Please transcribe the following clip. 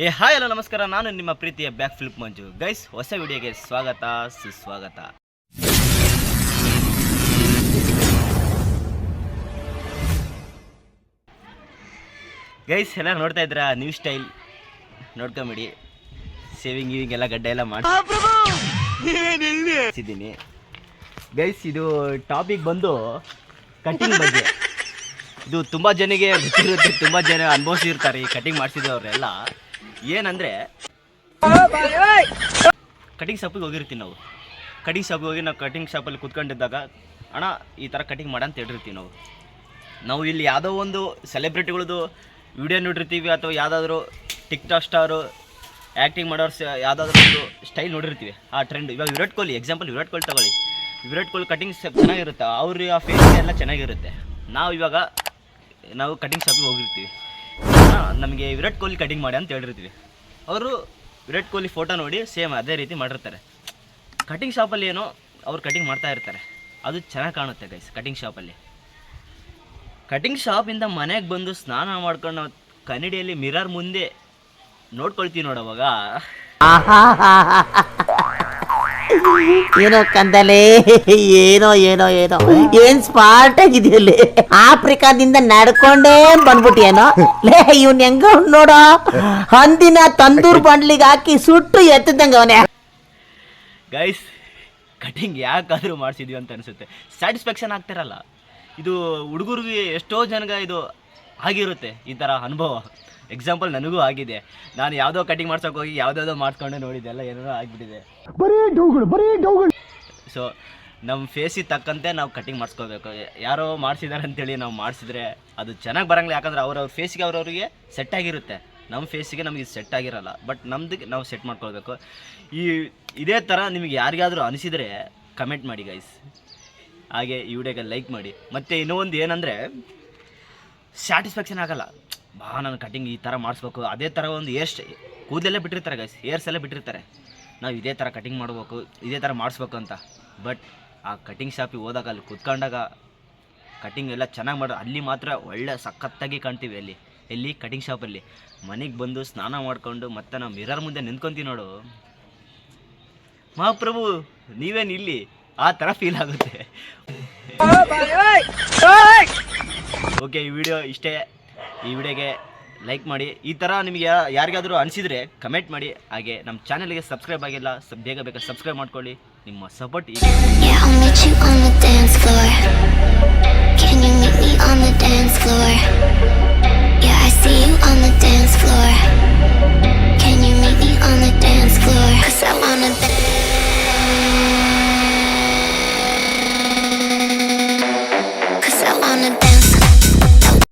ಏ hi hello ನಮಸ್ಕಾರ. ನಾನು ನಿಮ್ಮ ಪ್ರೀತಿಯ ಬ್ಯಾಕ್ ಫ್ಲಿಪ್ ಮಂಜು. ಗೈಸ್ ಹೊಸ ವಿಡಿಯೋಗೆ ಸ್ವಾಗತ ಸುಸ್ವಾಗತ. ಗೈಸ್ ಎಲ್ಲ ನೋಡ್ತಾ ಇದ್ರ ನ್ಯೂ ಸ್ಟೈಲ್ ನೋಡ್ಕೊಂಬಿಡಿ. ಸೇವಿಂಗ್ ಗಿವಿಂಗ್ ಎಲ್ಲ ಗಡ್ಡೆ ಎಲ್ಲ ಮಾಡಿದ್ದೀನಿ ಗೈಸ್ ಇದು ಟಾಪಿಕ್ ಬಂದು ಕಟಿಂಗ್ ಬಗ್ಗೆ. ಇದು ತುಂಬ ಜನಿಗೆ ಗೊತ್ತಿರುತ್ತೆ, ತುಂಬ ಜನ ಅನುಭವಿಸಿರ್ತಾರೆ ಈ ಕಟಿಂಗ್ ಮಾಡಿಸಿದವ್ರೆಲ್ಲ. ಏನಂದರೆ ಕಟಿಂಗ್ ಶಾಪಿಗೆ ಹೋಗಿರ್ತೀವಿ ನಾವು. ಕಟಿಂಗ್ ಶಾಪಿಗೆ ಹೋಗಿ ನಾವು ಕಟಿಂಗ್ ಶಾಪಲ್ಲಿ ಕುತ್ಕೊಂಡಿದ್ದಾಗ, ಅಣ್ಣ, ಈ ಥರ ಕಟಿಂಗ್ ಮಾಡ ಅಂತ ಹೇಳಿರ್ತೀವಿ ನಾವು. ನಾವು ಇಲ್ಲಿ ಯಾವುದೋ ಒಂದು ಸೆಲೆಬ್ರಿಟಿಗಳದ್ದು ವಿಡಿಯೋ ನೋಡಿರ್ತೀವಿ ಅಥವಾ ಯಾವುದಾದ್ರೂ ಟಿಕ್ ಟಾಕ್ ಸ್ಟಾರು ಆ್ಯಕ್ಟಿಂಗ್ ಮಾಡೋರು ಯಾವುದಾದ್ರೂ ಒಂದು ಸ್ಟೈಲ್ ನೋಡಿರ್ತೀವಿ. ಆ ಟ್ರೆಂಡ್ ಇವಾಗ ವಿರಾಟ್ ಕೊಹ್ಲಿ ಎಕ್ಸಾಂಪಲ್ ವಿರಾಟ್ ಕೊಹ್ಲಿ ತಗೊಳ್ಳಿ. ವಿರಾಟ್ ಕೊಹ್ಲಿ ಕಟಿಂಗ್ ಚೆನ್ನಾಗಿರುತ್ತೆ. ಅವ್ರ ಆ ಫೇಸ್ ಎಲ್ಲ ಚೆನ್ನಾಗಿರುತ್ತೆ. ನಾವು ಇವಾಗ ನಾವು ಕಟಿಂಗ್ ಶಾಪಿಗೆ ಹೋಗಿರ್ತೀವಿ. ನಮಗೆ ವಿರಾಟ್ ಕೊಹ್ಲಿ ಕಟಿಂಗ್ ಮಾಡಿ ಅಂತ ಹೇಳಿರ್ತೀವಿ. ಅವರು ವಿರಾಟ್ ಕೊಹ್ಲಿ ಫೋಟೋ ನೋಡಿ ಸೇಮ್ ಅದೇ ರೀತಿ ಮಾಡಿರ್ತಾರೆ. ಕಟಿಂಗ್ ಶಾಪಲ್ಲಿ ಏನೋ ಅವ್ರು ಕಟಿಂಗ್ ಮಾಡ್ತಾ ಇರ್ತಾರೆ. ಅದು ಚೆನ್ನಾಗಿ ಕಾಣುತ್ತೆ ಗೈಸ್ ಕಟಿಂಗ್ ಶಾಪಲ್ಲಿ ಕಟಿಂಗ್ ಶಾಪಿಂದ ಮನೆಗೆ ಬಂದು ಸ್ನಾನ ಮಾಡ್ಕೊಂಡು ಕನ್ನಡಿಯಲ್ಲಿ ಮಿರರ್ ಮುಂದೆ ನೋಡ್ಕೊಳ್ತೀವಿ ನೋಡವಾಗ ಏನೋ ಕಂದಲೆ, ಏನೋ ಏನೋ ಏನೋ. ಏನ್ ಸ್ಮಾರ್ಟ್ ಆಗಿದೆಯಲ್ಲಿ ಆಫ್ರಿಕಾದಿಂದ ನಡ್ಕೊಂಡೇ ಬಂದ್ಬಿಟ್ಟಿಯೇನೋ? ಲೇ, ಇವನ್ ಹೆಂಗ ನೋಡ? ನೋಡೋ ಹಂದಿನ ತಂದೂರ್ ಬಂಡ್ಲಿಗೆ ಹಾಕಿ ಸುಟ್ಟು ಎತ್ತದಂಗ ಅವನೇ. ಗೈಸ್ ಕಟಿಂಗ್ ಯಾಕಾದರೂ ಮಾಡಿಸಿದ್ವಿ ಅಂತ ಅನ್ಸುತ್ತೆ. ಸ್ಯಾಟಿಸ್ಫ್ಯಾಕ್ಷನ್ ಆಗ್ತಿರಲ್ಲ. ಇದು ಹುಡುಗರಿಗೆ ಎಷ್ಟೋ ಜನಗ ಇದು ಆಗಿರುತ್ತೆ ಈ ಥರ ಅನುಭವ. ಎಕ್ಸಾಂಪಲ್ ನನಗೂ ಆಗಿದೆ. ನಾನು ಯಾವುದೋ ಕಟಿಂಗ್ ಮಾಡ್ಸೋಕೆ ಹೋಗಿ ಯಾವ್ದಾವ್ದೋ ಮಾಡ್ಕೊಂಡು ನೋಡಿದ್ದೆ ಎಲ್ಲ ಏನೇನೋ ಆಗಿಬಿಟ್ಟಿದೆ. ಸೊ ನಮ್ಮ ಫೇಸಿಗೆ ತಕ್ಕಂತೆ ನಾವು ಕಟಿಂಗ್ ಮಾಡಿಸ್ಕೋಬೇಕು. ಯಾರೋ ಮಾಡಿಸಿದಾರೆ ಅಂತೇಳಿ ನಾವು ಮಾಡಿಸಿದ್ರೆ ಅದು ಚೆನ್ನಾಗಿ ಬರಂಗಿಲ್ಲ. ಯಾಕಂದ್ರೆ ಅವ್ರವ್ರ ಫೇಸಿಗೆ ಅವ್ರವ್ರಿಗೆ ಸೆಟ್ ಆಗಿರುತ್ತೆ. ನಮ್ಮ ಫೇಸಿಗೆ ನಮಗೆ ಸೆಟ್ ಆಗಿರಲ್ಲ. ಬಟ್ ನಮ್ದಕ್ಕೆ ನಾವು ಸೆಟ್ ಮಾಡ್ಕೊಳ್ಬೇಕು. ಈ ಇದೇ ಥರ ನಿಮಗೆ ಯಾರಿಗಾದರೂ ಅನಿಸಿದರೆ ಕಮೆಂಟ್ ಮಾಡಿ ಗೈಸ್ ಹಾಗೆ ಈ ವಿಡಿಯೋಗೆ ಲೈಕ್ ಮಾಡಿ. ಮತ್ತು ಇನ್ನೂ ಒಂದು ಏನಂದರೆ ಸ್ಯಾಟಿಸ್ಫ್ಯಾಕ್ಷನ್ ಆಗಲ್ಲ. ಬಾ ನಾನು ಕಟಿಂಗ್ ಈ ಥರ ಮಾಡಿಸ್ಬೇಕು. ಅದೇ ಥರ ಒಂದು ಏರ್ಸ್ ಕೂದಲೆಲ್ಲ ಬಿಟ್ಟಿರ್ತಾರೆ ಗೈಸ್ ಹೇರ್ಸ್ ಎಲ್ಲ ಬಿಟ್ಟಿರ್ತಾರೆ. ನಾವು ಇದೇ ಥರ ಕಟಿಂಗ್ ಮಾಡ್ಬೇಕು ಇದೇ ಥರ ಮಾಡಿಸ್ಬೇಕು ಅಂತ. ಬಟ್ ಆ ಕಟಿಂಗ್ ಶಾಪಿಗೆ ಹೋದಾಗ ಅಲ್ಲಿ ಕುತ್ಕೊಂಡಾಗ ಕಟಿಂಗ್ ಎಲ್ಲ ಚೆನ್ನಾಗಿ ಮಾಡೋ ಅಲ್ಲಿ ಮಾತ್ರ ಒಳ್ಳೆ ಸಖತ್ತಾಗಿ ಕಾಣ್ತೀವಿ ಅಲ್ಲಿ ಎಲ್ಲಿ? ಕಟಿಂಗ್ ಶಾಪಲ್ಲಿ ಮನೆಗೆ ಬಂದು ಸ್ನಾನ ಮಾಡಿಕೊಂಡು ಮತ್ತೆ ನಾವು ಮಿರರ್ ಮುಂದೆ ನಿಂತ್ಕೊಂತೀವಿ ನೋಡು. ಮಹಾಪ್ರಭು ನೀವೇನು ಇಲ್ಲಿ? ಆ ಥರ ಫೀಲ್ ಆಗುತ್ತೆ. ಓಕೆ ಈ ವಿಡಿಯೋ ಇಷ್ಟೇ. ಈ ವಿಡಿಯೋಗೆ ಲೈಕ್ ಮಾಡಿ. ಈ ಥರ ನಿಮಗೆ ಯಾರಿಗಾದರೂ ಅನಿಸಿದರೆ ಕಮೆಂಟ್ ಮಾಡಿ. ಹಾಗೆ ನಮ್ಮ ಚಾನಲ್ಗೆ ಸಬ್ಸ್ಕ್ರೈಬ್ ಆಗಿಲ್ಲ ಬೇಗ ಬೇಗ ಸಬ್ಸ್ಕ್ರೈಬ್ ಮಾಡ್ಕೊಳ್ಳಿ. ನಿಮ್ಮ ಸಪೋರ್ಟ್